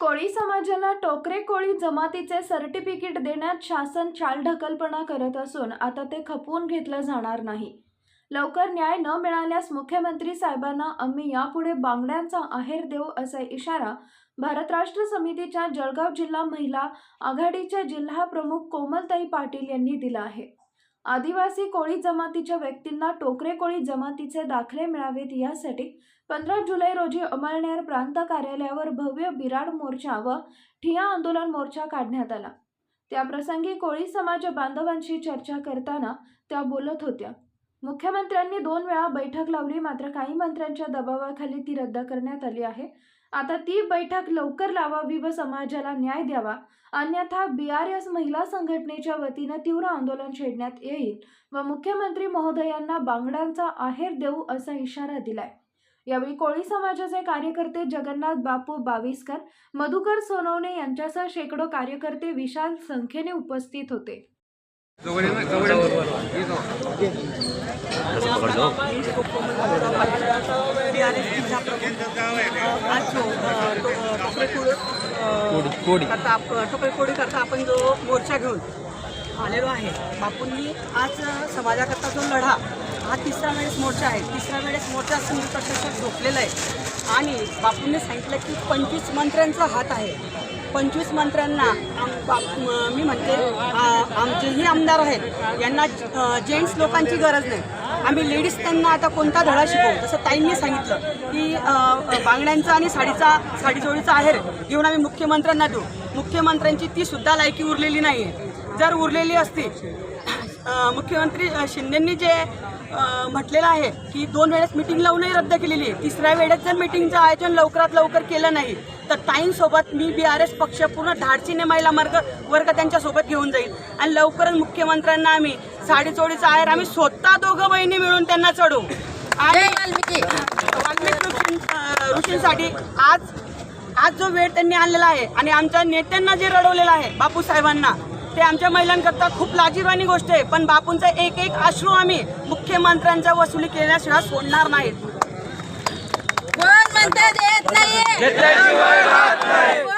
कोळी समाजाला टोकरे कोळी जमातीचे सर्टिफिकेट देण्यात शासन चालढकलपणा करत असून आता ते खपवून घेतलं जाणार नाही. लवकर न्याय न मिळाल्यास मुख्यमंत्री साहेबांना आम्ही यापुढे बांगड्यांचा आहेर देऊ असा इशारा भारत राष्ट्र समितीच्या जळगाव जिल्हा महिला आघाडीच्या जिल्हा प्रमुख कोमलताई पाटील यांनी दिला आहे. आदिवासी कोळी जमातीच्या व्यक्तींना टोकरे कोळी जमातीचे दाखले मिळावेत यासाठी पंधरा जुलै रोजी अमळनेर प्रांत कार्यालयावर भव्य बिराड मोर्चा व ठिया आंदोलन मोर्चा काढण्यात आला. त्याप्रसंगी कोळी समाज बांधवांशी चर्चा करताना त्या बोलत होत्या. मुख्यमंत्र्यांनी दोन वेळा बैठक लावली मात्र काही मंत्र्यांच्या दबावाखाली ती रद्द करण्यात आली आहे. आता ती बैठक लवकर लावावी व समाजाला न्याय द्यावा. अन्यथा बी आर एस महिला संघटनेच्या वतीनं तीव्र आंदोलन छेडण्यात येईल व मुख्यमंत्री महोदयांना बांगड्यांचा आहेर देऊ असा इशारा दिलाय. यावेळी कोळी समाजाचे कार्यकर्ते जगन्नाथ बापू बाविस्कर मधुकर सोनवणे यांच्यासह शेकडो कार्यकर्ते विशाल संख्येने उपस्थित होते. टोकरेकोडी अ, करता आप- टोकरेकोडी करता आपण जो मोर्चा घेऊन. आलेलो आहे. बापूंनी आज समाजाकरता जो लढा हा तिसरा वेळेस मोर्चा आहे. तिसऱ्या वेळेस मोर्चा समोर प्रशासक झोपलेलं आहे. आणि बापूंनी सांगितलं की पंचवीस मंत्र्यांचा हात आहे. पंचवीस मंत्र्यांना आम- मी म्हणते आमचेही आमदार आहेत. यांना जेंट्स लोकांची गरज नाही. आम्ही लेडीज त्यांना आता कोणता धडा शिकवू? जसं ताईंनी सांगितलं की बांगड्यांचा आणि साडीचा साडीजोडीचा आहेर घेऊन आम्ही मुख्यमंत्र्यांना देऊ. मुख्यमंत्र्यांची ती सुद्धा लायकी उरलेली नाही आहे जर उरलेली असती. मुख्यमंत्री शिंदेंनी जे म्हटलेलं आहे की दोन वेळेस मिटिंग लावूनही रद्द केलेली आहे. तिसऱ्या वेळेस जर मिटिंगचं आयोजन लवकरात लवकर केलं नाही तर ताईंसोबत मी बी आर एस पक्ष पूर्ण धाडसीने महिला मार्ग वर्ग त्यांच्यासोबत घेऊन जाईल. आणि लवकरच मुख्यमंत्र्यांना आम्ही साडीचोडीचा आहेर आम्ही स्वतः दोघं बहिणी मिळून त्यांना चढवू आणि वाल्मिकी. ऋषींसाठी आज आज जो वेळ त्यांनी आणलेला आहे आणि आमच्या नेत्यांना जे रडवलेलं आहे बापू साहेबांना ते आमच्या महिलांकरता खूप लाजीरवाणी गोष्ट आहे. पण बापूंचा एक एक अश्रू आम्ही मुख्यमंत्र्यांच्या वसुली केल्याशिवाय सोडणार नाहीत. कोण म्हणते देत नाहीये? कोण